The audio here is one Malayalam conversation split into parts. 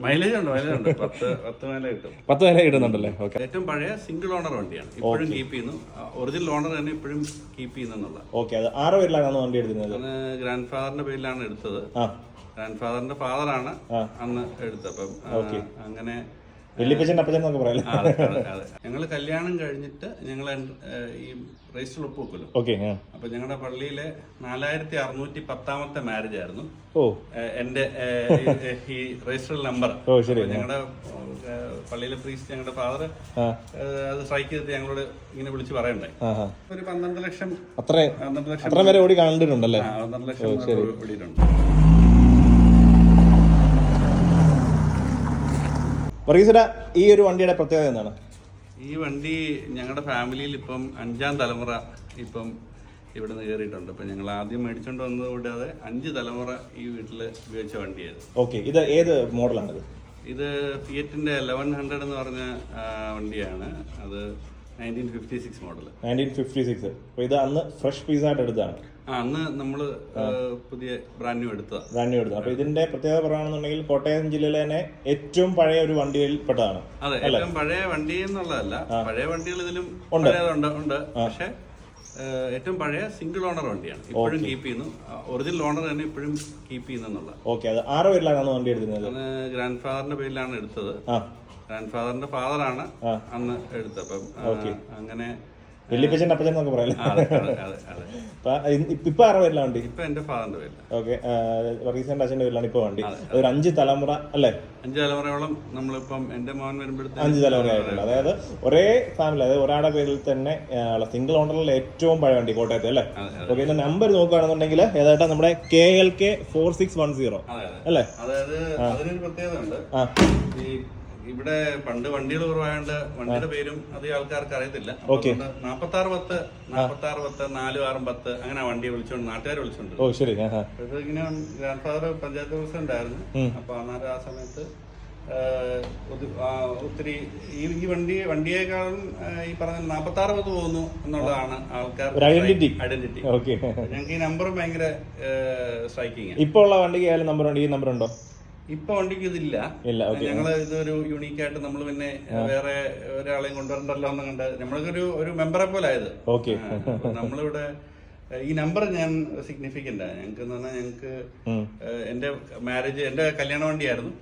മൈലേജ് ഉണ്ട് മൈലേജ് ഉണ്ട്. പത്ത് പത്ത് മേലെ കിട്ടും. പത്ത് വരെ കിട്ടുന്നുണ്ടല്ലേ? ഓക്കെ ഏറ്റവും പഴയ സിംഗിൾ ഓണർ വണ്ടിയാണ്. ഇപ്പോഴും കീപ്പ് ചെയ്യുന്നു. ഒറിജിനൽ ഓണർ തന്നെ ഇപ്പോഴും കീപ്പ് ചെയ്യുന്നുള്ള ഓക്കെ അത് ആറ് പേരിലാണ് വണ്ടി എടുത്തിരുന്നത് അന്ന് ഗ്രാൻഡ് ഫാദറിന്റെ പേരിലാണ് എടുത്തത്. ആ. ഗ്രാൻഡ് ഫാദറിന്റെ ഫാദറാണ് അന്ന് എടുത്തത്. അപ്പം അങ്ങനെ അപ്പച്ചൻ എന്നൊക്കെ പറയാം അതെ. കല്യാണം കഴിഞ്ഞിട്ട് ഞങ്ങൾ ഈ രജിസ്റ്റർ ഒപ്പുവെക്കുമല്ലോ. ഓക്കെ ആ. അപ്പൊ ഞങ്ങളുടെ പള്ളിയിലെ നാലായിരത്തി അറുന്നൂറ്റി പത്താമത്തെ മാരേജ് ആയിരുന്നു. ഓ. എന്റെ ഈ- രജിസ്റ്റർ നമ്പർ. ഓ ശരി ഞങ്ങളുടെ പള്ളിയിലെ പ്രീസ്റ്റ് ഞങ്ങളുടെ ഫാദർ അത് സ്ട്രൈക്ക് ചെയ്തിട്ട് ഞങ്ങളോട് ഇങ്ങനെ വിളിച്ച് ആ ഒരു പന്ത്രണ്ട് ലക്ഷം പന്ത്രണ്ട് ലക്ഷം വരെ ഓടി കണ്ടിട്ടുണ്ടല്ലേ പന്ത്രണ്ട് ലക്ഷം ഓടിയിട്ടുണ്ട്. വർഗീസര ഈ ഒരു വണ്ടിയുടെ പ്രത്യേകത എന്താണ്? ഈ വണ്ടി ഞങ്ങളുടെ ഫാമിലിയിൽ ഇപ്പം അഞ്ചാം തലമുറ ഇപ്പം ഇവിടെ നിന്ന് കയറിയിട്ടുണ്ട് ഇപ്പം ഞങ്ങൾ ആദ്യം മേടിച്ചുകൊണ്ട് വന്നത് കൂടാതെ അഞ്ച് തലമുറ ഈ വീട്ടിൽ ഉപയോഗിച്ച വണ്ടിയായിരുന്നു ഓക്കെ. ഇത് ഏത് മോഡലാണിത്? ഇത് ഫിയറ്റിന്റെ ലെവൻ ഹൺഡ്രഡ് എന്ന് പറഞ്ഞ ആ, വണ്ടിയാണ്. അത് nineteen fifty six model nineteen fifty six അപ്പോൾ ഇത് അന്ന് ഫ്രഷ് പീസായിട്ട് എടുത്തതാണ്. അന്ന് നമ്മൾ പുതിയ ബ്രാൻഡ് ന്യൂ എടുത്തതാണ് ബ്രാൻഡ് ന്യൂ എടുത്തത്. അപ്പോൾ ഇതിന്റെ പ്രത്യേകത പറയുകയാണെന്നുണ്ടെങ്കിൽ കോട്ടയം ജില്ലയിലെ തന്നെ ഏറ്റവും പഴയ ഒരു വണ്ടിയിൽ പെട്ടതാണ്. അതെ ഏറ്റവും പഴയ വണ്ടി എന്നുള്ളതല്ല പഴയ വണ്ടികൾ ഇതിലും ഉണ്ട്. ഉണ്ട് പക്ഷെ ഏറ്റവും പഴയ സിംഗിൾ ഓണർ വണ്ടിയാണ്. ഇപ്പോഴും കീപ്പ് ചെയ്യുന്നു. ഒറിജിനൽ ഓണർ തന്നെ ഇപ്പോഴും കീപ്പ് ചെയ്യുന്നുള്ള ഓക്കെ അത് ആറ് പേരിലാണ് വണ്ടി എടുക്കുന്നത് അന്ന് ഗ്രാൻഡ് ഫാദറിന്റെ പേരിലാണ് എടുത്തത്. ഗ്രാൻഡ് ഫാദറിന്റെ ഫാദറാണ് അന്ന് എടുത്തത്. അപ്പം അങ്ങനെ വെള്ളിപ്പച്ചൻ അപ്പച്ചൻ എന്നൊക്കെ പറയാം ഇപ്പൊ ആറ് പേരിലാണ് വണ്ടി ഇപ്പൊ എന്റെ ഫാദറിന്റെ പേരില ഓക്കെ റീസെന്റ് അച്ഛന്റെ പേരിലാണ് ഇപ്പൊ വണ്ടി. ഒരു അഞ്ച് തലമുറ അല്ലേ? അഞ്ച് തലമുറയോളം നമ്മളിപ്പം എന്റെ മോൻ വരുമ്പോഴത്തേക്ക് അഞ്ച് തലമുറ ആയിട്ടുണ്ട്. അതായത് ഒരേ ഫാമിലി അതായത് ഒരാളുടെ പേരിൽ തന്നെ സിംഗിൾ ഓണറിൽ ഏറ്റവും പഴയ വണ്ടി കോട്ടയത്ത് അല്ലേ? ഓക്കെ ഇതിന്റെ നമ്പർ നോക്കുകയാണെന്നുണ്ടെങ്കിൽ ഏതായിട്ട് നമ്മുടെ K L K four six one zero അല്ലേ? അതായത് അതിനൊരു പ്രത്യേകത ഉണ്ട് ഈ ഇവിടെ പണ്ട് വണ്ടികൾ കുറവായോണ്ട് വണ്ടിയുടെ പേരും അധികം ആൾക്കാർക്ക് അറിയത്തില്ല. നാപ്പത്തി ആറ് പത്ത് നാപ്പത്തി ആറ് പത്ത് നാലും ആറും പത്ത് അങ്ങനെ വണ്ടിയെ വിളിച്ചോണ്ട് നാട്ടുകാർ വിളിച്ചോണ്ട് ഓ ശരി. ഇങ്ങനെ ഗ്രാൻഡ് ഫാദർ പഞ്ചായത്ത് പ്രസിഡന്റ് ആയിരുന്നു. അപ്പൊ അന്നേരം ആ സമയത്ത് ഒത്തിരി ഈ ഈ വണ്ടി വണ്ടിയേക്കാളും ഈ പറഞ്ഞ നാപ്പത്തി ആറ് പത്ത് പോകുന്നു എന്നുള്ളതാണ് ആൾക്കാർ ഐഡന്റിറ്റി ഐഡന്റിറ്റി ഓക്കെ. ഞങ്ങൾക്ക് ഈ നമ്പറും ഭയങ്കര സ്ട്രൈക്കിങ് ഇപ്പൊ ഉള്ള വണ്ടിക്ക് ആയാലും നമ്പർ ഉണ്ട്? ഈ നമ്പർ ഉണ്ടോ? ഇപ്പൊ വണ്ടിക്ക് ഇതില്ല. ഞങ്ങൾ ഇതൊരു യുണീക്ക് ആയിട്ട് നമ്മൾ പിന്നെ വേറെ ഒരാളെയും കൊണ്ടുവരണ്ടല്ലോ എന്ന് കണ്ട് നമ്മൾക്കൊരു ഒരു മെമ്പറെ പോലെ ആയത്. നമ്മളിവിടെ ഈ നമ്പർ ഞാൻ സിഗ്നിഫിക്കന്റ് ഞങ്ങൾക്ക് എന്ന് പറഞ്ഞാൽ ഞങ്ങൾക്ക് എന്റെ മാരേജ് എന്റെ കല്യാണ വണ്ടിയായിരുന്നു.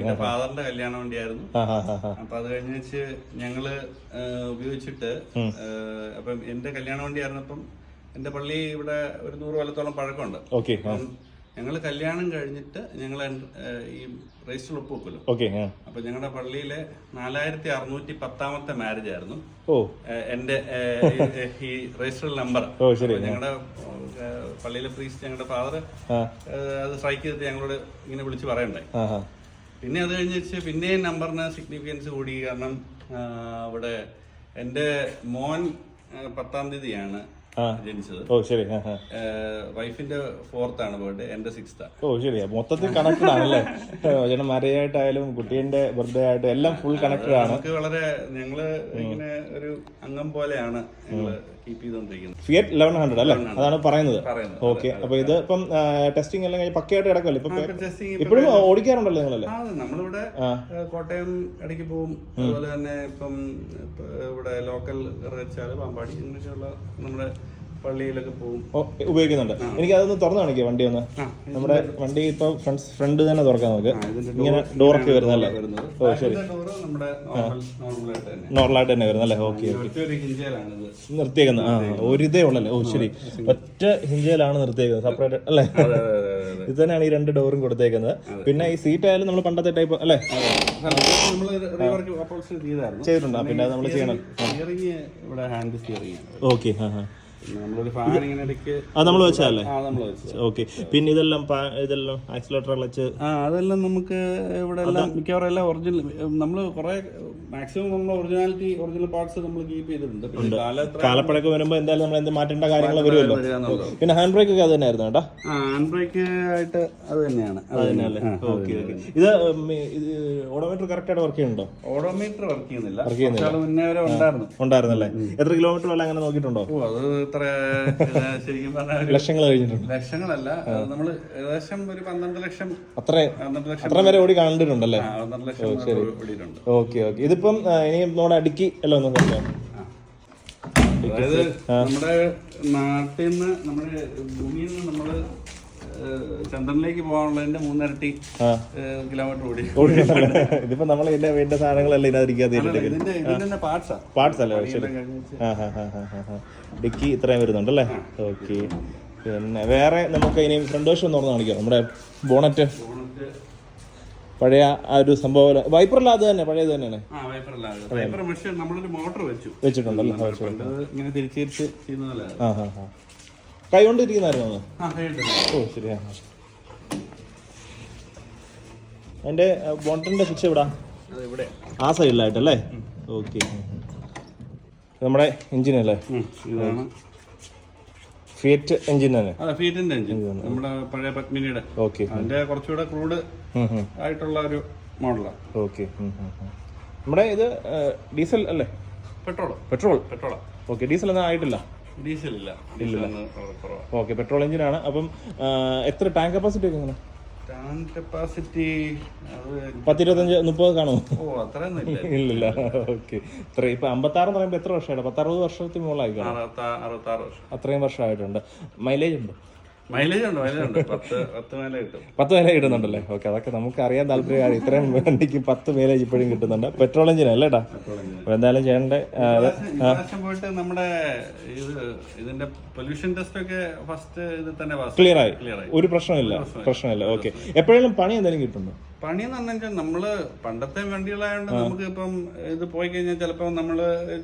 എന്റെ ഫാദറിന്റെ കല്യാണ വണ്ടിയായിരുന്നു. അപ്പൊ അത് കഴിഞ്ഞ് വെച്ച് ഞങ്ങൾ ഉപയോഗിച്ചിട്ട് അപ്പം എന്റെ കല്യാണ വണ്ടിയായിരുന്നപ്പം എന്റെ പള്ളി ഇവിടെ ഒരു നൂറ് കൊല്ലത്തോളം പഴക്കമുണ്ട്. ഞങ്ങൾ കല്യാണം കഴിഞ്ഞിട്ട് ഞങ്ങൾ ഈ രജിസ്റ്റർ ഒപ്പുവെക്കുമല്ലോ ഓക്കെ അപ്പൊ ഞങ്ങളുടെ പള്ളിയിലെ നാലായിരത്തി അറുന്നൂറ്റി പത്താമത്തെ മാരേജ് ആയിരുന്നു. ഓ. എന്റെ ഈ- രജിസ്റ്റർ നമ്പർ ഞങ്ങളുടെ പള്ളിയിലെ പ്രീസ്റ്റ് ഞങ്ങളുടെ ഫാദർ അത് സ്ട്രൈക്ക് ചെയ്തിട്ട് ഞങ്ങളോട് ഇങ്ങനെ വിളിച്ച് പറയണ്ടായി. പിന്നെ അത് കഴിഞ്ഞിട്ട് പിന്നെ നമ്പറിന് സിഗ്നിഫിക്കൻസ് കൂടി കാരണം അവിടെ ഇവിടെ എന്റെ മോൻ പത്താം തീയതിയാണ്. ജനിച്ചത്. ഓ ശരി. വൈഫിന്റെ ഫോർത്ത് ആണ് ബർത്ത്ഡേ എന്റെ സിക്സ്ത്. ഓ ശരി. മൊത്തത്തിൽ കണക്റ്റഡ് ആണല്ലേ ചേട്ടൻ മരയായിട്ടായാലും കുട്ടീന്റെ ബർത്ത്ഡേ ആയിട്ടും എല്ലാം ഫുൾ കണക്റ്റഡ് ആണ്. നമുക്ക് വളരെ ഞങ്ങൾ ഇങ്ങനെ ഒരു അംഗം പോലെയാണ് ഞങ്ങൾ കീപ്പ് ഫിയറ്റ് ലെവൻ ഹൺഡ്രഡ് അല്ലേ? അതാണ് പറയുന്നത്. ഓക്കെ അപ്പൊ ഇത് ഇപ്പം ടെസ്റ്റിംഗ് എല്ലാം കഴിഞ്ഞ് പക്കയായിട്ട് കിടക്കുമല്ലോ ഇപ്പൊ ഇപ്പോഴും ഓടിക്കാറുണ്ടല്ലോ നിങ്ങളല്ലേ? നമ്മളിവിടെ. കോട്ടയം ഇടയ്ക്ക് പോവും. അതുപോലെ തന്നെ ഇപ്പം ഇവിടെ ലോക്കൽ പാമ്പാടി ഇങ്ങനെയൊക്കെയുള്ള നമ്മുടെ പള്ളിയിലൊക്കെ പോകും. ഉപയോഗിക്കുന്നുണ്ട്. എനിക്ക് അതൊന്ന് തുറന്നു കാണിക്കുക വണ്ടി ഒന്ന്. നമ്മുടെ വണ്ടി ഇപ്പൊ ഫ്രണ്ട് ഫ്രണ്ട് തന്നെ തുറക്കാം നമുക്ക് ഇങ്ങനെ ഡോറൊക്കെ വരുന്നല്ലേ ഓ ശരി. നോർമലായിട്ട് തന്നെ. വരുന്നല്ലേ ഓക്കെ നിർത്തിയേക്കുന്ന നിർത്തിയേക്കുന്നത്. ആ ഒരു ഇതേ ഉള്ളല്ലേ? ഓ ശരി. ഒറ്റ ഹിഞ്ചയിലാണ് നിർത്തിയേക്കുന്നത്. സെപ്പറേറ്റ് അല്ലേ? ഇത് തന്നെയാണ് ഈ രണ്ട് ഡോറും കൊടുത്തേക്കുന്നത്. പിന്നെ ഈ സീറ്റ് ആയാലും നമ്മൾ പണ്ടത്തെ ടൈപ്പ് അല്ലേ? ചെയ്തിട്ടുണ്ട്. പിന്നെ നമ്മൾ ചെയ്യണം. ഓക്കെ ആ. അത് നമ്മൾ വെച്ചാലേ ഓക്കെ പിന്നെ ഇതെല്ലാം ഇതെല്ലാം ആക്സിലേറ്റർ ക്ലച്ച് ആ അതെല്ലാം നമുക്ക് ഇവിടെ എല്ലാം മിക്കവാറും എല്ലാം ഒറിജിനൽ നമ്മൾ കുറെ മാക്സിമം നമ്മൾ ഒറിജിനാലിറ്റി ഒറിജിനൽ പാർട്സ് നമ്മൾ കീപ്പ് ചെയ്തിട്ടുണ്ട്. കാലപ്പഴക്കം വരുമ്പോൾ എന്തായാലും നമ്മൾ എന്ത് മാറ്റേണ്ട കാര്യങ്ങൾ വരുമല്ലോ. പിന്നെ ഹാൻഡ് ബ്രേക്ക് ഒക്കെ അത് തന്നെയായിരുന്നു കേട്ടോ? ഹാൻഡ് ബ്രേക്ക് ആയിട്ട് അത് തന്നെയാണ്. അത് തന്നെയല്ലേ? ഓക്കെ ഓക്കെ ഇത് ഓഡോമീറ്റർ കറക്റ്റ് ആയിട്ട് വർക്ക് ചെയ്യുന്നുണ്ടോ? ഓഡോമീറ്റർ വർക്ക് ചെയ്യുന്നില്ല. വർക്ക് ചെയ്യുന്നില്ല. മുന്നേ വരെ ഉണ്ടായിരുന്നു. ഉണ്ടായിരുന്നല്ലേ? എത്ര കിലോമീറ്റർ വല്ല അങ്ങനെ നോക്കിയിട്ടുണ്ടോ? അത് ഇത് ശരിക്കും പറഞ്ഞാൽ ലക്ഷങ്ങൾ കഴിഞ്ഞിട്ടുണ്ട്. ലക്ഷങ്ങളല്ല. നമ്മൾ നമ്മൾ ഏകദേശം ഒരു പന്ത്രണ്ട് ലക്ഷം അത്ര പന്ത്രണ്ട് ലക്ഷം അത്ര വരെ ഓടി കണ്ടിട്ടുണ്ടല്ലേ പന്ത്രണ്ട് ലക്ഷം ഓടിയിട്ടുണ്ട്. Okay okay. ഇതിപ്പം ഇനി നമ്മുടെ അടുക്കി അല്ല ഒന്നും അതായത് നമ്മുടെ നാട്ടിൽ നിന്ന് നമ്മുടെ ഭൂമിയിൽ നിന്ന് നമ്മൾ ചന്ദ്രനിലേക്ക് പോകാനുള്ളതിന്റെ മൂന്നിരട്ടി ആ. കിലോമീറ്റർ ഓടി. ഇതിപ്പോ നമ്മൾ ഇതിന്റെ വേണ്ട സാധനങ്ങളല്ല ഇതിനകത്തിരിക്കാതെ അല്ല, പാർട്സാ അല്ലേ ആ. ഡിക്കി ഇത്രയും വരുന്നുണ്ടല്ലേ? ഓക്കെ. പിന്നെ വേറെ നമുക്ക് ഇനി ഫ്രണ്ട് വശം പറഞ്ഞു കാണിക്കാം. നമ്മുടെ ബോണറ്റ്. പഴയ ആ ഒരു സംഭവം വൈപ്പറല്ല അത് തന്നെ പഴയത് തന്നെയാണ്. ആ വൈപ്പർ അല്ലാതെ വൈപ്പർ നമ്മളൊരു മോട്ടർ വെച്ചു. വെച്ചിട്ടുണ്ടല്ലോ? ഇങ്ങനെ തിരിച്ചു തിരിച്ച് ചെയ്യുന്നതല്ല ആ ഹാ ഹാ കൈ കൊണ്ട് ആ. കേട്ടു ഓ ശരിയാ എന്റെ ബോണ്ടിന്റെ സ്വിച്ച് എവിടാ ആ സൈഡിലായിട്ടല്ലേ ഓക്കെ. നമ്മുടെ എഞ്ചിൻ അല്ലേ? ഫിയറ്റ് എഞ്ചിൻ തന്നെ ഫിയറ്റിന്റെ എഞ്ചിൻ നമ്മുടെ പഴയ പത്മിനിയുടെ. ഓക്കെ. അതിന്റെ കുറച്ചുകൂടെ ക്രൂഡ് ആയിട്ടുള്ള ഒരു മോഡലാണ് ഓക്കെ. നമ്മുടെ ഇത് ഡീസൽ അല്ലേ? Petrol petrol. Petrol okay diesel ഒന്നും ആയിട്ടില്ല. കുറവാണ് ഓക്കെ പെട്രോൾ എഞ്ചിനാണ്. അപ്പം എത്ര ടാങ്ക് കപ്പാസിറ്റി ഒക്കെ എങ്ങനെ? ടാങ്ക് കപ്പാസിറ്റി അത് പത്തിരുപത്തഞ്ച് മുപ്പത് കാണുമോ? ഓ അത്രയൊന്നും ഇല്ല. ഇല്ലില്ല. ഓക്കെ. ഇത്ര ഇപ്പൊ അമ്പത്താറ് എന്ന് പറയുമ്പോൾ എത്ര വർഷമായിട്ട് പത്തറുപത് വർഷത്തിന് മുകളിലായി കാണും. അറുപത്താ അറുപത്താറ് വർഷം. അത്രയും വർഷമായിട്ടുണ്ട്. മൈലേജ് ഉണ്ട്? മൈലേജ് ഉണ്ട് മൈലേജ് ഉണ്ട്. പത്ത് പത്ത് മേലെ കിട്ടും. പത്ത് മേലെ കിട്ടുന്നുണ്ടല്ലേ? ഓക്കെ അതൊക്കെ നമുക്ക് അറിയാൻ താല്പര്യമാണ് ഇത്രയും വണ്ടിക്ക് പത്ത് മേലേജ് ഇപ്പോഴും കിട്ടുന്നുണ്ട്. പെട്രോൾ എഞ്ചിൻ അല്ലേ ഏട്ടാ എന്തായാലും ഇപ്രാവശ്യം പോയിട്ട് നമ്മുടെ ഇത് ഇതിന്റെ പൊല്യൂഷൻ ടെസ്റ്റ് ഒക്കെ ഫസ്റ്റ് ഇത് തന്നെ ക്ലിയർ ആയി. ക്ലിയർ ആയി. ഒരു പ്രശ്നമില്ല പ്രശ്നമില്ല ഓക്കെ എപ്പോഴെങ്കിലും പണി എന്തെങ്കിലും കിട്ടുന്നുണ്ടോ? പണി എന്ന് പറഞ്ഞാൽ നമ്മൾ പണ്ടത്തെ വണ്ടികളായതുകൊണ്ട് നമുക്ക് ഇപ്പം ഇത് പോയി കഴിഞ്ഞാൽ ചിലപ്പോ നമ്മൾ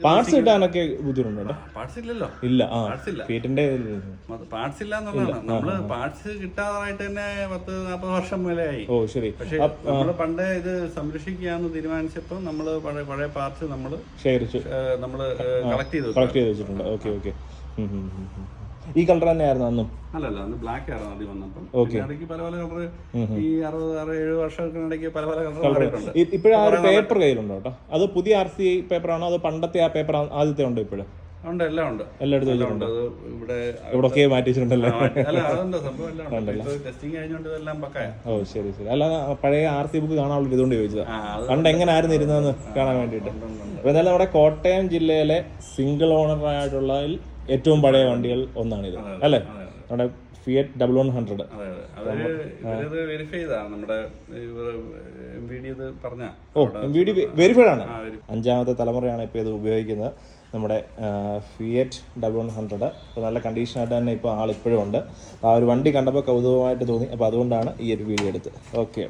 പാർട്സ് ഇടാനൊക്കെ ബുദ്ധിമുട്ടുണ്ടോ പാർട്സ് ഇല്ലല്ലോ. ഇല്ല പാർട്സ് ഇല്ല. ഫീറ്റിന്റെ പാർട്സ് ഇല്ല എന്നുള്ളതാണ്. നമ്മൾ പാർട്സ് കിട്ടാതായിട്ട് തന്നെ പത്ത് നാപ്പത് വർഷം മേലെ ആയി. ഓ ശരി. പക്ഷെ നമ്മൾ പണ്ട് ഇത് സംരക്ഷിക്കാന്ന് തീരുമാനിച്ചപ്പോ നമ്മൾ പഴയ പഴയ പാർട്സ് നമ്മൾ ശേഖരിച്ചു. നമ്മൾ കളക്ട് ചെയ്തു കളക്ട് ചെയ്ത് വെച്ചിട്ടുണ്ട്. Okay okay. ഈ കളർ തന്നെയായിരുന്നു അന്നും. അല്ലല്ല അന്ന് ബ്ലാക്ക് ആയിരുന്നു ആദ്യം വന്നപ്പം. ഓക്കെ ഇടയ്ക്ക് പല പല കളർ ഈ അറുപത് അറുപത് ഏഴ് വർഷങ്ങൾക്കിടയ്ക്ക് പല പല കളർ ഇപ്പോഴും ആ ഒരു പേപ്പർ കയ്യിലുണ്ടോ കേട്ടോ അത് പുതിയ ആർ സി പേപ്പർ ആണോ? അത് പണ്ടത്തെ ആ പേപ്പർ ആദ്യത്തെ ഉണ്ടോ ഇപ്പോഴും? ഉണ്ട് എല്ലാം ഉണ്ട്. എല്ലായിടത്തും ഇവിടെ മാറ്റി വെച്ചിട്ടുണ്ടല്ലോ ടെസ്റ്റിംഗ് ഇതെല്ലാം പക്കായ. ഓ ശരി ശരി. അല്ല പഴയ ആർ സി ബുക്ക് കാണാനുള്ള ഇതുകൊണ്ട് ചോദിച്ചത്. പണ്ട് എങ്ങനായിരുന്നു ഇരുന്നതെന്ന് കാണാൻ വേണ്ടിട്ട് എന്തായാലും നമ്മുടെ കോട്ടയം ജില്ലയിലെ സിംഗിൾ ഓണർ ആയിട്ടുള്ളതിൽ ഏറ്റവും പഴയ വണ്ടികൾ ഒന്നാണിത്. അല്ലേ? നമ്മുടെ Fiat double one hundred M V D O video verified ആണ്. അഞ്ചാമത്തെ തലമുറയാണ് ഇപ്പോൾ ഇത് ഉപയോഗിക്കുന്നത്. നമ്മുടെ ഫിയറ്റ് ഡബിൾ വൺ ഹൺഡ്രഡ് അപ്പോൾ നല്ല കണ്ടീഷനായിട്ട് തന്നെ ഇപ്പോൾ ആൾ ഇപ്പോഴും ഉണ്ട്. ആ ഒരു വണ്ടി കണ്ടപ്പോൾ കൗതുകമായിട്ട് തോന്നി. അപ്പോൾ അതുകൊണ്ടാണ് ഈ ഒരു വീഡിയോ എടുത്തത്. ഓക്കെ